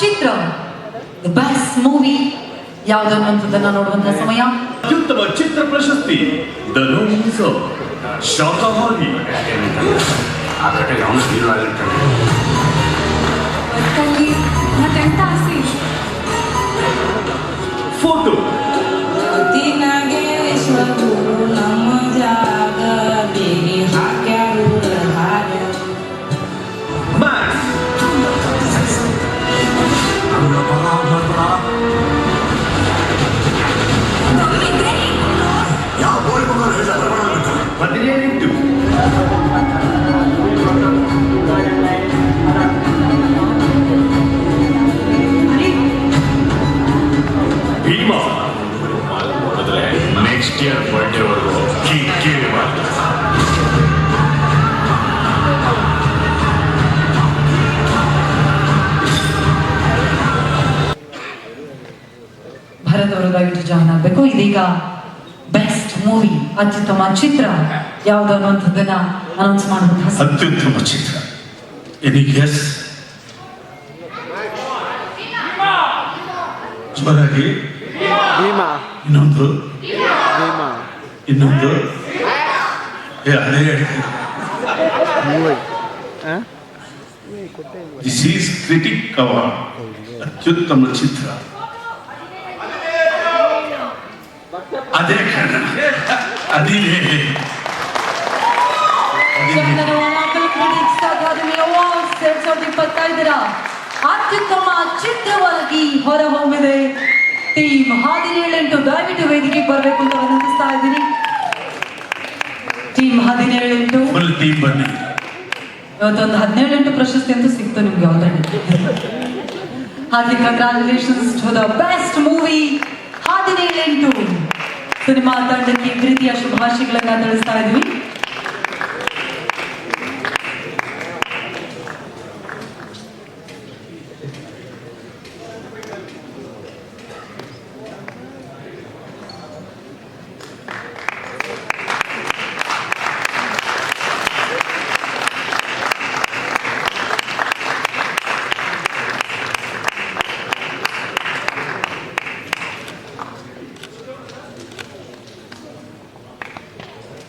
ಚಿತ್ರ. Best movie ಯಾವ್ದು ಅನ್ನುವಂಥದ್ದನ್ನ ನೋಡುವಂತಹ ಸಮಯ? ಅತ್ಯುತ್ತಮ ಚಿತ್ರ ಪ್ರಶಸ್ತಿ ದ ನೋಮಿನಿಸ್ ಶಾಕಾಹಾರಿ ಆ ಕಡೆಗೆ ಅವನು ಹೀರೋ ಆಗಿರ್ತಾನೆ ಮತ್ತೆಂತ ಆಸೆ ಫೋಟೋ ನಾಗೇಶ್ವರು ನಮ್ಮ ಜಾಗ ಬರ್ಡೇವರೆಗೂ ಕಿಕ್ಕಿ ಮಾಡ್ತಾರೆ ಭರತ್ ಅವರು ದಯವಿಟ್ಟು ಜಾಯ್ನ್ ಆಗಬೇಕು ಇದೀಗ ಬೆಸ್ಟ್ ಮೂವಿ ಅತ್ಯುತ್ತಮ ಚಿತ್ರ ಯಾವ್ದು ಅನ್ನುವಂಥದ್ದನ್ನ ಅನೌನ್ಸ್ ಮಾಡುವಂತಹ ಸಮಯ. ಅತ್ಯುತ್ತಮ ಚಿತ್ರ ಎನಿ ಗೆಸ್ ಜೋರಾಗಿ ಭೀಮಾ ಇನ್ನೊಂದು ಭೀಮಾ ಇನ್ನೊಂದು ಏ ಅದೇ ಹೇಳ್ತೀನಿ movie this is critic award ಅತ್ಯುತ್ತಮ ಚಿತ್ರ ಅದೇ ಕಣ ಅದಿದೆ ಅದಿದೆ ಚಂದನವನ Film Critics ಅದೇ Awards ಎರಡ್ ಸಾವಿರದ ಇಪ್ಪತ್ತೈದರ ಅತ್ಯುತ್ತಮ ಚಿತ್ರವಾಗಿ ಹೊರಹೊಮ್ಮಿದೆ. ಟೀಮ್ ಹದಿನೇಳೆಂಟು ದಯವಿಟ್ಟು ವೇದಿಕೆಗೆ ಬರಬೇಕು ಅಂತ ವಿನಂತಿಸ್ತಾ ಇದ್ದೀನಿ. ಟೀಮ್ ಹದಿನೇಳೆಂಟು. ಫುಲ್ ಟೀಮ್ ಬನ್ನಿ. ಇವತ್ತೊಂದು ಹದಿನೇಳೆಂಟು ಪ್ರಶಸ್ತಿ ಅಂತೂ ಸಿಕ್ತು ನಿಮ್ಗೆ ಆಲ್ರೆಡಿ ಹಾಗೆ congratulations to the best movie ಹದಿನೇಳೆಂಟು. Cinema ತಂಡಕ್ಕೆ ಪ್ರೀತಿಯ ಶುಭಾಶಯಗಳನ್ನ ತಿಳಿಸ್ತಾ ಇದ್ವಿ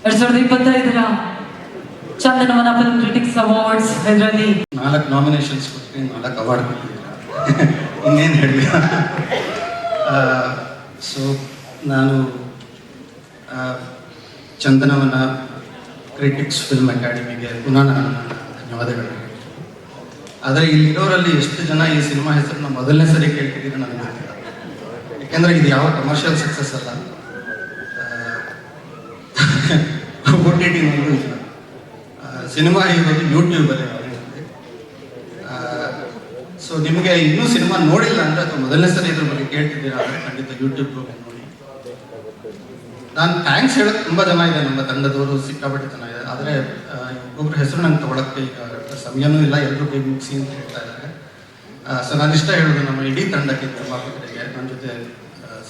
ಎರಡ್ ಸಾವಿರದ ಇಪ್ಪತ್ತೈದರ ಚಂದನವನ ಫಿಲ್ಮ್ ಕ್ರಿಟಿಕ್ಸ್ ಅವಾರ್ಡ್ಸ್ ಇದರಲ್ಲಿ ನಾಲ್ಕು ನಾಮಿನೇಷನ್ಸ್ ಕೊಟ್ಟು ನಾಲ್ಕು ಅವಾರ್ಡ್ ಕೊಟ್ಟಿದ್ದೀರಾ ಇನ್ನೇನು ಹೇಳಿ ಸೊ ನಾನು ಚಂದನವನ ಕ್ರಿಟಿಕ್ಸ್ ಫಿಲ್ಮ್ ಅಕಾಡೆಮಿಗೆ ಪುನಃ ನಾನು ಧನ್ಯವಾದಗಳು. ಆದರೆ ಇಲ್ಲಿರೋರಲ್ಲಿ ಎಷ್ಟು ಜನ ಈ ಸಿನಿಮಾ ಹೆಸರನ್ನ ಮೊದಲನೇ ಸರಿ ಕೇಳ್ತಿದ್ದೀರ ನನಗೆ ಯಾಕೆಂದ್ರೆ ಯಾಕೆಂದರೆ ಇದು ಯಾವ ಕಮರ್ಷಿಯಲ್ ಸಕ್ಸಸ್ ಅಲ್ಲ. ಓ ಟಿ ಸಿನಿಮಾ ಇಲ್ಲ ಸಿನಿಮಾ ಇರೋದು ಯೂಟ್ಯೂಬಲ್ಲಿ ಸೊ ನಿಮಗೆ ಇನ್ನೂ ಸಿನಿಮಾ ನೋಡಿಲ್ಲ ಅಂದರೆ ಅಥವಾ ಮೊದಲನೇ ಸರಿ ಇದ್ರ ಬಗ್ಗೆ ಕೇಳ್ತಿದ್ದೀರಾ ಅಂದರೆ ಖಂಡಿತ ಯೂಟ್ಯೂಬ್ ಹೋಗಿ ನೋಡಿ. ನಾನು ಥ್ಯಾಂಕ್ಸ್ ಹೇಳೋಕ್ಕೆ ತುಂಬ ಜನ ಇದೆ, ನಮ್ಮ ತಂಡದವರು ಸಿಕ್ಕಾಪಟ್ಟೆ ಜನ ಇದೆ. ಆದರೆ ಒಬ್ಬೊಬ್ಬರ ಹೆಸರು ನಂಗೆ ತೊಗೊಳಕ್ಕೆ ಈಗ ಸಮಯನೂ ಇಲ್ಲ ಎಲ್ಲರೂ ಬೇಗ ಮುಗಿಸಿ ಅಂತ ಹೇಳ್ತಾ ಇದ್ದಾರೆ. ಸೊ ನಾನು ಇಷ್ಟ ಹೇಳೋದು ನಮ್ಮ ಇಡೀ ತಂಡಕ್ಕೆ, ನಿರ್ಮಾಪಕರಿಗೆ ನನ್ನ ಜೊತೆ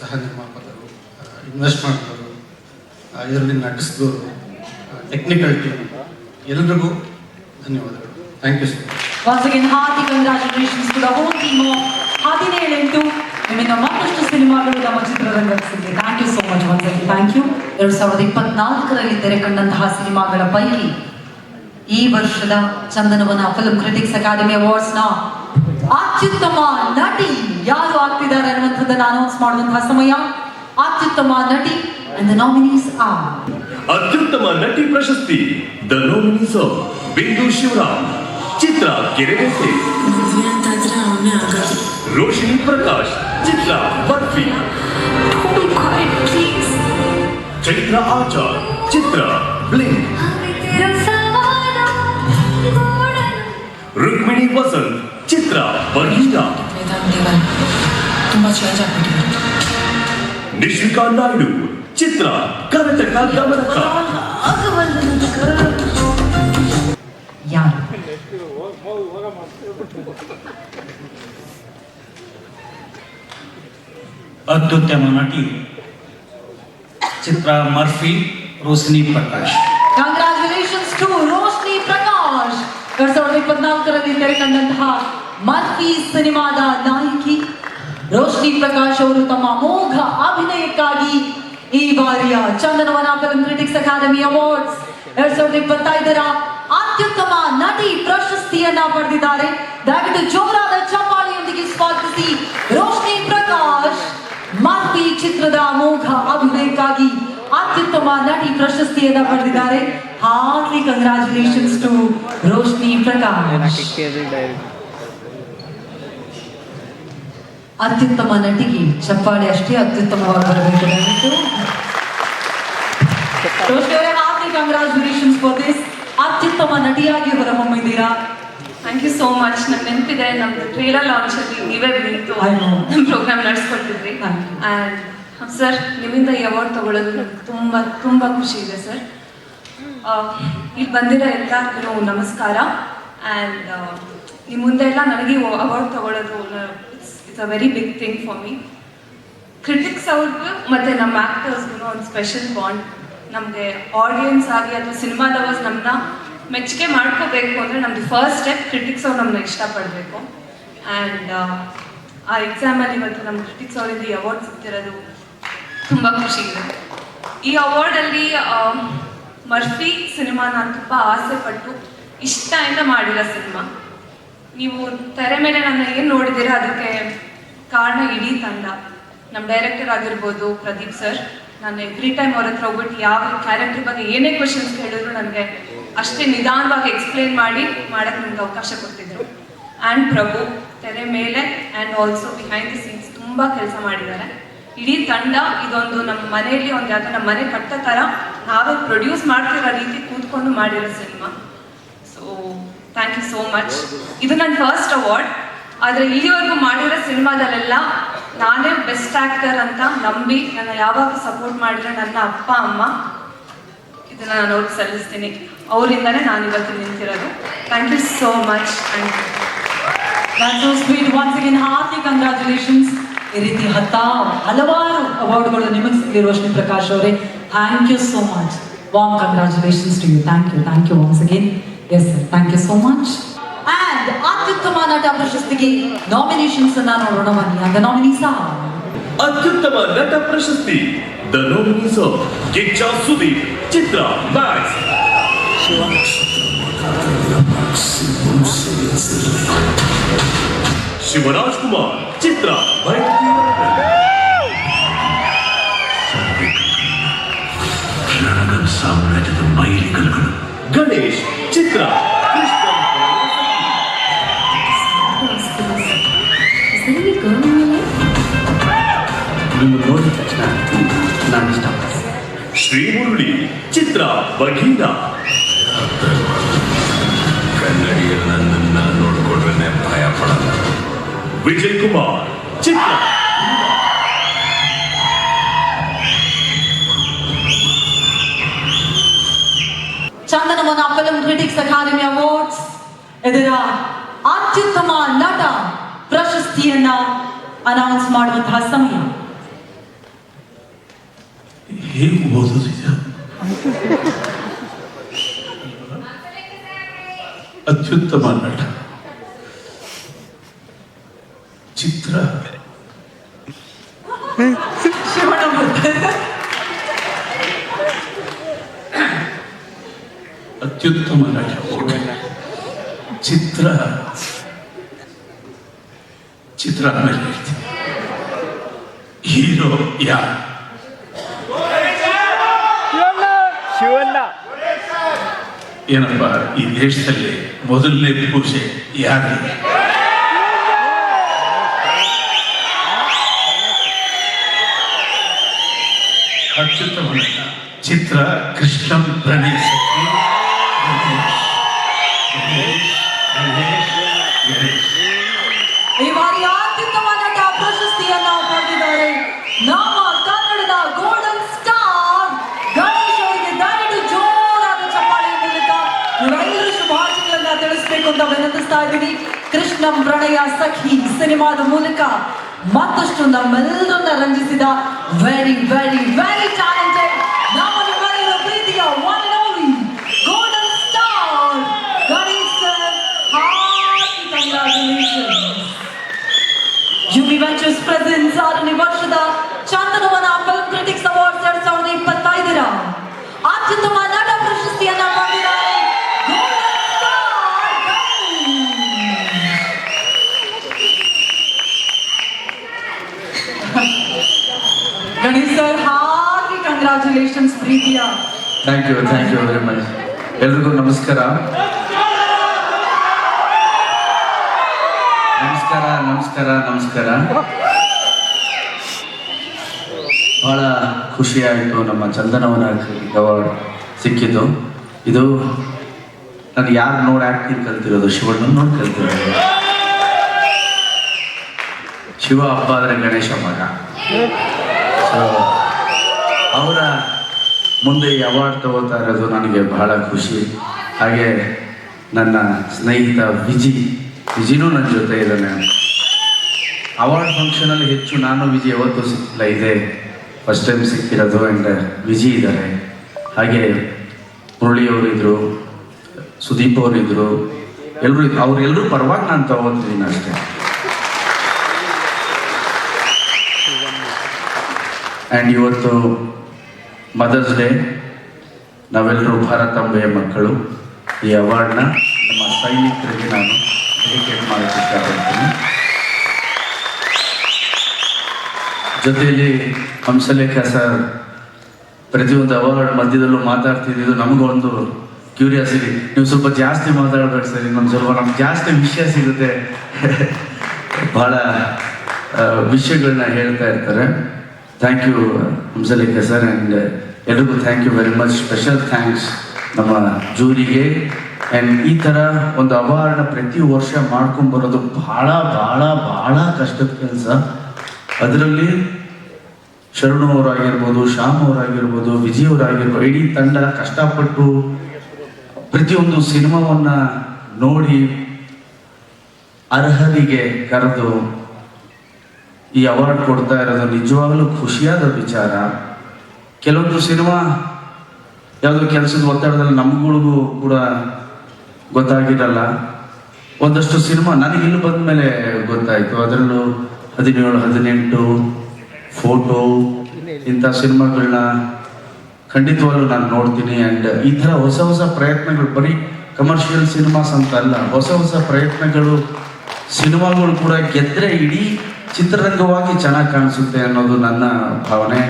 ಸಹ ನಿರ್ಮಾಪಕರು ಇನ್ವೆಸ್ಟ್ ಮಾಡಿದವರು ಇದರಲ್ಲಿ ನಟಿಸಿದವರು ಟೆಕ್ನಿಕಲ್ ಟೀಮ್ ಎಲ್ರಿಗೂ ಧನ್ಯವಾದಗಳು. Thank you sir Once again, hearty congratulations to the whole team of ಹದಿನೇಳೆಂಟು. ನಿಮ್ಮಿಂದ ಮತ್ತಷ್ಟು ಸಿನಿಮಾಗಳು ನಮ್ಮ ಚಿತ್ರರಂಗಕ್ಕೆ ಸಿಗಲಿ thank you so much once again thank you ಎರಡು ಸಾವಿರದ ಇಪ್ಪತ್ನಾಲ್ಕರಲ್ಲಿ ತೆರೆ ಕಂಡಂತಹ ಸಿನಿಮಾಗಳ ಪೈಕಿ ಈ ವರ್ಷದ ಚಂದನವನ ಫಿಲ್ಮ್ ಕ್ರಿಟಿಕ್ಸ್ ಅಕಾಡೆಮಿ ಅವಾರ್ಡ್ಸ್ನ ಅತ್ಯುತ್ತಮ ನಟಿ ಯಾರು ಆಗ್ತಿದ್ದಾರೆ ಅನ್ನುವಂಥದ್ದನ್ನು ಅನೌನ್ಸ್ ಮಾಡುವಂತಹ ಸಮಯ. ಅತ್ಯುತ್ತಮ ನಟಿ ಅಂಡ್ ದ ನಾಮಿನೀಸ್ ಆರ್ ಅತ್ಯುತ್ತಮ ನಟಿ ಪ್ರಶಸ್ತಿ ದ ನೋಮಿನಿಸ್ ಬಿಂದು ಶಿವರಾಮ್ ಚಿತ್ರ ಕೆರೆಗಟ್ಟೆ. ಮದ್ವೆ ಅಂತಾದ್ರೆ ಅವನೇ ಆಗೋದು ರೋಶಿನಿ ಪ್ರಕಾಶ್ ಚಿತ್ರ Murphy. Be quiet, please. Chaitra Achar Chitra blink. Rukmini Vasanth ಚಿತ್ರ ಬಗೀರ ತುಂಬಾ ಚೇಂಜ್ ಆಗ್ಬಿಟ್ಟಿದೆ. ನಿಶ್ವಿಕಾ ನಾಯ್ಡು ಚಿತ್ರ ಕರ್ನಾಟಕ ಗಮನಕ ಯಾರು ಅತ್ಯುತ್ತಮ ನಟಿ ಚಿತ್ರ Murphy Roshini Prakash congratulations to Roshni Prakash ಎರಡ್ ಸಾವಿರದ ಇಪ್ಪತ್ನಾಲ್ಕರಲ್ಲಿ ತೆರೆ ಕಂಡಂತಹ ಮರ್ಫಿ ಸಿನಿಮಾದ ನಾಯಕಿ ರೋಶ್ನಿ ಪ್ರಕಾಶ್ ಅವರು ತಮ್ಮ ಅಮೋಘ ಅಭಿನಯಕ್ಕಾಗಿ ಈ ಬಾರಿಯ Chandanavana film critics academy awards ಎರಡ್ ಸಾವಿರದ ಇಪ್ಪತ್ತೈದರ ಅತ್ಯುತ್ತಮ ನಟಿ ಪ್ರಶಸ್ತಿಯನ್ನ ಪಡೆದಿದ್ದಾರೆ. ದಯವಿಟ್ಟು ಜೋರಾದ ಚಪ್ಪಾಳೆಯೊಂದಿಗೆ ಸ್ವಾಗತಿಸಿ ರೋಶ್ನಿ ಪ್ರಕಾಶ್. ಮಾತಿ ಚಿತ್ರದ ಅಮೋಘ ಅಭಿನಯಕ್ಕಾಗಿ ಅತ್ಯುತ್ತಮ ನಟಿ ಪ್ರಶಸ್ತಿಯನ್ನ ಪಡೆದಿದ್ದಾರೆ. Hearty congratulations to Roshni Prakash. ಅತ್ಯುತ್ತಮ ನಟಿಗೆ ಚಪ್ಪಾಳೆ ಅಷ್ಟೇ ಅತ್ಯುತ್ತಮವಾಗಿ ಬರಬೇಕು ದಯವಿಟ್ಟು. ಕಂಗ್ರಾಚುಲೇಷನ್ಸ್ ಫಾರ್ ದಿಸ್ ಅತ್ಯುತ್ತಮ ನಟಿಯಾಗಿ ಹೊರಹೊಮ್ಮಿದ್ದೀರಾ ಥ್ಯಾಂಕ್ ಯು ಸೋ ಮಚ್ ನಂಗೆ ನೆನಪಿದೆ ನಮ್ದು ಟ್ರೇಲರ್ ಲಾಂಚ್ ಅಲ್ಲಿ ನೀವೇ ಬಂದಿತ್ತು. ನಮ್ಮ ಪ್ರೋಗ್ರಾಮ್ ನಡೆಸ್ಕೊಟ್ಟಿದ್ರಿ. ಅಂಡ್ ಸರ್ ನಿಮ್ಮಿಂದ ಈ ಅವಾರ್ಡ್ ತಗೊಳ್ಳೋದು ನಮ್ಗೆ ತುಂಬ ತುಂಬ ಖುಷಿ ಇದೆ ಸರ್ ಇಲ್ಲಿ ಬಂದಿರೋ ಎಲ್ಲರಿಗೂ ನಮಸ್ಕಾರ. ಆ್ಯಂಡ್ ಈ ಮುಂದೆ ಎಲ್ಲ ನನಗೆ ಅವಾರ್ಡ್ ತಗೊಳ್ಳೋದು it's a very big thing for me critics ಅವ್ರಿಗೂ ಮತ್ತು ನಮ್ಮ ಆ್ಯಕ್ಟರ್ಸ್ಗೂ ಒಂದು ಸ್ಪೆಷಲ್ ಬಾಂಡ್ ನಮಗೆ ಆಡಿಯನ್ಸ್ ಆಗಿ ಅಥವಾ ಸಿನಿಮಾದವರ್ಸ್ ನಮ್ಮನ್ನ ಮೆಚ್ಚುಗೆ ಮಾಡ್ಕೋಬೇಕು ಅಂದರೆ ನಮ್ಮದು ಫಸ್ಟ್ ಸ್ಟೆಪ್ ಕ್ರಿಟಿಕ್ಸ್ ಅವ್ರು ನಮ್ಮನ್ನ ಇಷ್ಟಪಡಬೇಕು. ಆ್ಯಂಡ್ ಆ ಎಕ್ಸಾಮಲ್ಲಿ ಇವತ್ತು ನಮ್ಮ ಕ್ರಿಟಿಕ್ಸ್ ಅವರಿಂದ ಈ ಅವಾರ್ಡ್ ಸಿಗ್ತಿರೋದು ತುಂಬ ಖುಷಿ ಇದೆ. ಈ ಅವಾರ್ಡಲ್ಲಿ ಮರ್ಫಿ ಸಿನಿಮಾ ನಾನು ತುಂಬ ಆಸೆ ಪಟ್ಟು ಇಷ್ಟದಿಂದ ಮಾಡಿರೋ ಸಿನಿಮಾ. ನೀವು ತೆರೆ ಮೇಲೆ ನನ್ನ ಏನು ನೋಡಿದ್ದೀರಾ ಅದಕ್ಕೆ ಕಾರಣ ಇಡೀ ತಂಡ. ನಮ್ಮ ಡೈರೆಕ್ಟರ್ ಆಗಿರ್ಬೋದು ಪ್ರದೀಪ್ ಸರ್ ನಾನು ಎವ್ರಿ ಟೈಮ್ ಅವ್ರ ಹತ್ರ ಹೋಗ್ಬಿಟ್ಟು ಯಾವ ಕ್ಯಾರೆಕ್ಟರ್ ಬಗ್ಗೆ ಏನೇ ಕ್ವಶನ್ಸ್ ಕೇಳಿದ್ರು ನನಗೆ ಅಷ್ಟೇ ನಿಧಾನವಾಗಿ ಎಕ್ಸ್ಪ್ಲೇನ್ ಮಾಡಿ ಮಾಡೋಕ್ಕೆ ನನಗೆ ಅವಕಾಶ ಕೊಟ್ಟಿದ್ರು. ಆ್ಯಂಡ್ ಪ್ರಭು, ತೆರೆ ಮೇಲೆ and also behind the scenes ತುಂಬ ಕೆಲಸ ಮಾಡಿದ್ದಾರೆ. ಇಡೀ ತಂಡ ಇದೊಂದು ನಮ್ಮ ಮನೆಯಲ್ಲಿ ಒಂದು ಯಾವುದೋ ನಮ್ಮ ಮನೆ ಕಟ್ಟೋ ಥರ ನಾವೇ ಪ್ರೊಡ್ಯೂಸ್ ಮಾಡ್ತಿರೋ ರೀತಿ ಕೂತ್ಕೊಂಡು ಮಾಡಿರೋ cinema so thank you so much ಇದು ನನ್ನ ಫಸ್ಟ್ ಅವಾರ್ಡ್ ಆದರೆ ಇಲ್ಲಿವರೆಗೂ ಮಾಡಿರೋ ಸಿನಿಮಾದಲ್ಲೆಲ್ಲ ನಾನೇ ಬೆಸ್ಟ್ ಆ್ಯಕ್ಟರ್ ಅಂತ ನಂಬಿ ನನ್ನ ಯಾವಾಗ ಸಪೋರ್ಟ್ ಮಾಡಿರೋ ನನ್ನ ಅಪ್ಪ ಅಮ್ಮ ಇದನ್ನು ನಾನು ಅವ್ರಿಗೆ ಸಲ್ಲಿಸ್ತೀನಿ. ಅವರಿಂದನೇ ನಾನು ಇವತ್ತು ನಿಂತಿರೋದು. Thank you so much you That's so sweet. Once again, hearty. ಈ ರೀತಿ ಹತ್ತ ಹಲವಾರು ಅವಾರ್ಡ್ಗಳು ನಿಮಗೆ ಸಿಗಲಿ ಶ್ರೀ ಪ್ರಕಾಶ್ ಅವರೇ. Thank you so much warm congratulations to you thank you thank you once again yes sir thank you so much ನಟ ಪ್ರಶಸ್ತಿಗೆ nominations ಅನ್ನ ನೋಡೋಣ ಬನ್ನಿ ಅಂದ ನಾಮಿನೀಸ್ ಅತ್ಯುತ್ತಮ ನಟ ಪ್ರಶಸ್ತಿ the nominees of Kichcha Sudeep Chitra Max Shivaraj Kumar ಚಿತ್ರ ಭೈರತಿ ರಣಗನ್ ಸಾಮ್ರಾಜ್ಯದ ಮೈಲಿಗಲ್ಗಳು ಚಿತ್ರ ಭಗೀರ ಕನ್ನಡಿಯಲ್ಲಿ ನನ್ನನ್ನ ನೋಡ್ಕೊಂಡ್ರೆ ಭಯ ಪಡಲ್ಲ ವಿಜಯ್ ಕುಮಾರ್ ಚಿತ್ರ. Chandanavana film critics academy awards ಇದರ ಅತ್ಯುತ್ತಮ ನಟ ಪ್ರಶಸ್ತಿಯನ್ನ ಅನೌನ್ಸ್ ಮಾಡುವಂತಹ ಸಮಯ. ಹೇಗೆ ಓದೋದು ಅತ್ಯುತ್ತಮ ನಟ ಚಿತ್ರ. ಶಿವಣ್ಣ ಬರ್ತಾರೆ. ಅತ್ಯುತ್ತಮ ನಟ ಚಿತ್ರ. ಚಿತ್ರ ಆಮೇಲೆ ಹೇಳ್ತೀನಿ. ಹೀರೋ ಯಾರು? ಏನಪ್ಪ ಈ ದೇಶದಲ್ಲಿ ಮೊದಲನೇ ಪೂಜೆ ಯಾರು ಅತ್ಯುತ್ತಮ ಚಿತ್ರ ಕೃಷ್ಣ ಪ್ರಣೇಶ್ ಅಂತ ವಿನಂತಿಸ್ತಾ ಇದ್ದೀನಿ ಕೃಷ್ಣ ಪ್ರಣಯ ಸಖಿ ಸಿನಿಮಾದ ಮೂಲಕ ಮತ್ತಷ್ಟು ನಮ್ಮೆಲ್ಲರನ್ನ ರಂಜಿಸಿದ ವೆರಿ ವೆರಿ ವೆರಿ ಟ್ಯಾಲೆಂಟೆಡ್ ನಮ್ಮ ನಿಮ್ಮೆಲ್ಲರ ಪ್ರೀತಿಯ ಅಂಡ್ ಓನ್ಲಿ ಗೋಲ್ಡನ್ ಸ್ಟಾರ್ ವರ್ಷದ ಚಂದನವನ ಫಿಲ್ಮ್ ಕ್ರಿಟಿಕ್ಸ್ ಅವಾರ್ಡ್ಸ್ ಎರಡ್ ಸಾವಿರದ ಇಪ್ಪತ್ತೈದರ ಅತ್ಯುತ್ತಮ ನಟ ಪ್ರಶಸ್ತಿಯನ್ನ ಪಡೆದಿದ್ದಾರೆ Golden Star Ganesh. Ganesh sir hearty congratulations ಪ್ರೀತಿಯ thank you thank you very much ಎಲ್ರಿಗೂ ನಮಸ್ಕಾರ. ನಮಸ್ಕಾರ ನಮಸ್ಕಾರ ನಮಸ್ಕಾರ. ಬಹಳ ಖುಷಿಯಾಯಿತು ನಮ್ಮ ಚಂದನವನ ಅವಾರ್ಡ್ ಸಿಕ್ಕಿದ್ದು. ಇದು ನಾನು ಯಾರು ನೋಡಿ ಆ್ಯಕ್ಟಿಂಗ್ ಕಲ್ತಿರೋದು? ಶಿವಣ್ಣ ನೋಡಿ ಕಲ್ತಿರೋದು. ಶಿವ ಹಬ್ಬ ಆದರೆ ಗಣೇಶ ಮಗ ಸೊ ಅವರ ಮುಂದೆ ಈ ಅವಾರ್ಡ್ ತಗೋತಾ ಇರೋದು ನನಗೆ ಬಹಳ ಖುಷಿ. ಹಾಗೆ ನನ್ನ ಸ್ನೇಹಿತ ವಿಜಿ, ವಿಜಿನೂ ನನ್ನ ಜೊತೆ ಇದ್ದಾನೆ. ಅವಾರ್ಡ್ ಫಂಕ್ಷನಲ್ಲಿ ಹೆಚ್ಚು ನಾನು ವಿಜಿ ಯಾವತ್ತೂ ಸಿಕ್ಕಿಲ್ಲ, ಇದೆ ಫಸ್ಟ್ ಟೈಮ್ ಸಿಕ್ಕಿರೋದು ಆ್ಯಂಡ್ ವಿಜಿ ಇದ್ದಾರೆ. ಹಾಗೆ ಮುರಳಿಯವರಿದ್ದರು ಸುದೀಪ್ ಅವರಿದ್ದರು ಎಲ್ಲರೂ ಅವರೆಲ್ಲರೂ ಪರವಾಗಿ ನಾನು ತಗೋತೀನಿ ಅಷ್ಟೇ. ಆ್ಯಂಡ್ ಇವತ್ತು ಮದರ್ಸ್ ಡೇ ನಾವೆಲ್ಲರೂ ಭಾರತಾಂಬೆಯ ಮಕ್ಕಳು. ಈ ಅವಾರ್ಡ್ನ ನಮ್ಮ ಸೈನಿಕರಿಗೆ ನಾನು ಡೆಡಿಕೇಟ್ ಮಾಡೋಕ್ಕೆ ಇಷ್ಟಪಡ್ತೀನಿ. ಜೊತೆಯಲ್ಲಿ ಹಂಸಲೇಖ ಸರ್ ಪ್ರತಿಯೊಂದು ಅವಾರ್ಡ್ ಮಧ್ಯದಲ್ಲೂ ಮಾತಾಡ್ತಿದ್ದು ನಮಗೊಂದು ಕ್ಯೂರಿಯಾಸಿಟಿ ನೀವು ಸ್ವಲ್ಪ ಜಾಸ್ತಿ ಮಾತಾಡ್ಬೇಕು ಸರ್ ಇನ್ನೊಂದು ಸ್ವಲ್ಪ ನಮ್ಗೆ ಜಾಸ್ತಿ ವಿಷಯ ಸಿಗುತ್ತೆ. ಭಾಳ ವಿಷಯಗಳನ್ನ ಹೇಳ್ತಾ ಇರ್ತಾರೆ. Thank you Hamsalekha sir and ಎಲ್ರಿಗೂ thank you very much special thanks ನಮ್ಮ ಜೂರಿಗೆ. ಆ್ಯಂಡ್ ಈ ಥರ ಒಂದು ಅವಾರ್ಡ್ನ ಪ್ರತಿ ವರ್ಷ ಮಾಡ್ಕೊಂಡ್ಬರೋದು ಭಾಳ ಭಾಳ ಭಾಳ ಕಷ್ಟದ ಕೆಲಸ. ಅದರಲ್ಲಿ ಶರಣು ಅವರಾಗಿರ್ಬೋದು, ಶ್ಯಾಮ್ ಅವರಾಗಿರ್ಬೋದು ವಿಜಯ್ ಅವರಾಗಿರ್ಬೋದು, ಇಡೀ ತಂಡ ಕಷ್ಟಪಟ್ಟು ಪ್ರತಿಯೊಂದು ಸಿನಿಮಾವನ್ನ ನೋಡಿ ಅರ್ಹರಿಗೆ ಕರೆದು ಈ ಅವಾರ್ಡ್ ಕೊಡ್ತಾ ಇರೋದು ನಿಜವಾಗಲೂ ಖುಷಿಯಾದ ವಿಚಾರ? ಕೆಲವೊಂದು ಸಿನಿಮಾ ಯಾವುದೋ ಕೆಲಸದ ಒತ್ತಡದಲ್ಲಿ ನಮ್ಗಳಿಗೂ ಕೂಡ ಗೊತ್ತಾಗಿರಲ್ಲ. ಒಂದಷ್ಟು ಸಿನಿಮಾ ನನಗೆ ಇಲ್ಲಿ ಬಂದ ಮೇಲೆ ಗೊತ್ತಾಯಿತು. ಅದರಲ್ಲೂ ಹದಿನೇಳು, ಹದಿನೆಂಟು, ಫೋಟೋ, ಇಂಥ ಸಿನಿಮಾಗಳನ್ನ ಖಂಡಿತವಾಗ್ಲೂ ನಾನು ನೋಡ್ತೀನಿ. ಆ್ಯಂಡ್ ಈ ಥರ ಹೊಸ ಹೊಸ ಪ್ರಯತ್ನಗಳು, ಬರೀ ಕಮರ್ಷಿಯಲ್ ಸಿನಿಮಾಸ್ ಅಂತ ಅಲ್ಲ ಹೊಸ ಹೊಸ ಪ್ರಯತ್ನಗಳು, ಸಿನಿಮಾಗಳು ಕೂಡ ಗೆದ್ದರೆ ಇಡೀ ಚಿತ್ರರಂಗವಾಗಿ ಚೆನ್ನಾಗಿ ಕಾಣಿಸುತ್ತೆ ಅನ್ನೋದು ನನ್ನ ಭಾವನೆ.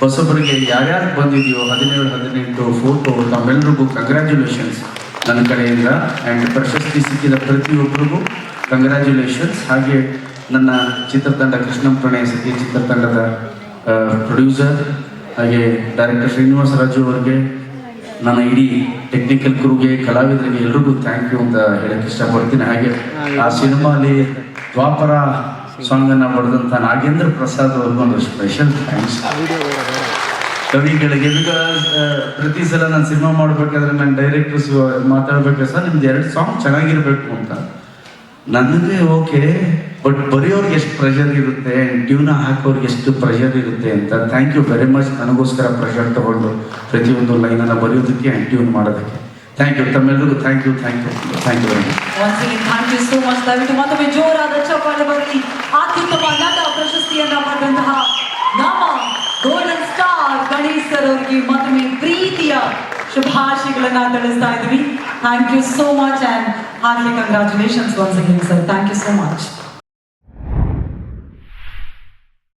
ಹೊಸಬರಿಗೆ ಯಾರ್ಯಾರು ಬಂದಿದೆಯೋ ಹದಿನೇಳು, ಹದಿನೆಂಟು ಫೋಟೋ ತಮ್ಮೆಲ್ಲರಿಗೂ ಕಂಗ್ರ್ಯಾಚುಲೇಷನ್ಸ್ ನನ್ನ ಕಡೆಯಿಂದ. ಆ್ಯಂಡ್ ಪ್ರಶಸ್ತಿ ಸಿಕ್ಕಿದ ಪ್ರತಿಯೊಬ್ಬರಿಗೂ ಕಂಗ್ರ್ಯಾಚುಲೇಷನ್ಸ್ ಹಾಗೆ ನನ್ನ ಚಿತ್ರತಂಡ ಕೃಷ್ಣಂ ಪ್ರಣಯ ಸಿಕ್ಕಿ ಚಿತ್ರತಂಡದ ಪ್ರೊಡ್ಯೂಸರ್ ಹಾಗೆ ಡೈರೆಕ್ಟರ್ ಶ್ರೀನಿವಾಸ ರಾಜು ಅವರಿಗೆ, ನನ್ನ ಇಡೀ ಟೆಕ್ನಿಕಲ್ ಕ್ರೂಗೆ ಕಲಾವಿದರಿಗೆ ಎಲ್ರಿಗೂ ಥ್ಯಾಂಕ್ ಯು ಅಂತ ಹೇಳಕ್ಕೆ ಇಷ್ಟಪಡ್ತೀನಿ. ಹಾಗೆ ಆ ಸಿನಿಮಾಲಿ ದ್ವಾಪರ ಸಾಂಗ್ ಅನ್ನ ಬರೆದಂತ ನಾಗೇಂದ್ರ ಪ್ರಸಾದ್ ಅವ್ರಿಗೂ ಒಂದು ಸ್ಪೆಷಲ್ ಥ್ಯಾಂಕ್ಸ್ ಕವಿಗಳಿಗೆ ಪ್ರತಿ ಸಲ ನಾನು ಸಿನಿಮಾ ಮಾಡಬೇಕಾದ್ರೆ ನಾನು ಡೈರೆಕ್ಟರ್ಸ್ ಮಾತಾಡ್ಬೇಕಾದ್ರೆ ಸರ್ ನಿಮ್ದು ಎರಡು ಸಾಂಗ್ ಚೆನ್ನಾಗಿರ್ಬೇಕು ಅಂತ. ನನಗೆ ಓಕೆ ಬಟ್ ಬರೆಯೋರ್ಗೆ ಎಷ್ಟು ಪ್ರೆಷರ್ ಇರುತ್ತೆ ಟ್ಯೂನ ಹಾಕೋರ್ಗೆ ಎಷ್ಟು ಪ್ರೆಷರ್ ಇರುತ್ತೆ ಅಂತ. ಥ್ಯಾಂಕ್ ಯು ವೆರಿ ಮಚ್ ನನಗೋಸ್ಕರ ಪ್ರೆಷರ್ ತಗೊಂಡು ಪ್ರತಿಯೊಂದು ಲೈನನ್ನು ಬರೆಯೋದಕ್ಕೆ ಆ್ಯಂಡ್ ಟ್ಯೂನ್ ಮಾಡೋದಕ್ಕೆ. ಥ್ಯಾಂಕ್ ಯು ತಮ್ಮೆಲ್ಲರಿಗೂ thank you thank you thank you very much thank you thank much ದಯವಿಟ್ಟು ಮತ್ತೊಮ್ಮೆ ಜೋರಾದ ಚಪ್ಪಾಳೆ ಬರಲಿ. ಅತ್ಯುತ್ತಮ ನಟ ಪ್ರಶಸ್ತಿಯನ್ನ ಪಡೆದಂತಹ ನಮ್ಮ ಗೋಲ್ಡನ್ ಸ್ಟಾರ್ ಗಣೇಶ್ ಸರ್ ಮತ್ತೊಮ್ಮೆ ಪ್ರೀತಿಯ ಶುಭಾಶಯಗಳನ್ನ ತಿಳಿಸ್ತಾ ಇದ್ವಿ. Thank you so much and hearty congratulations once again sir thank you so much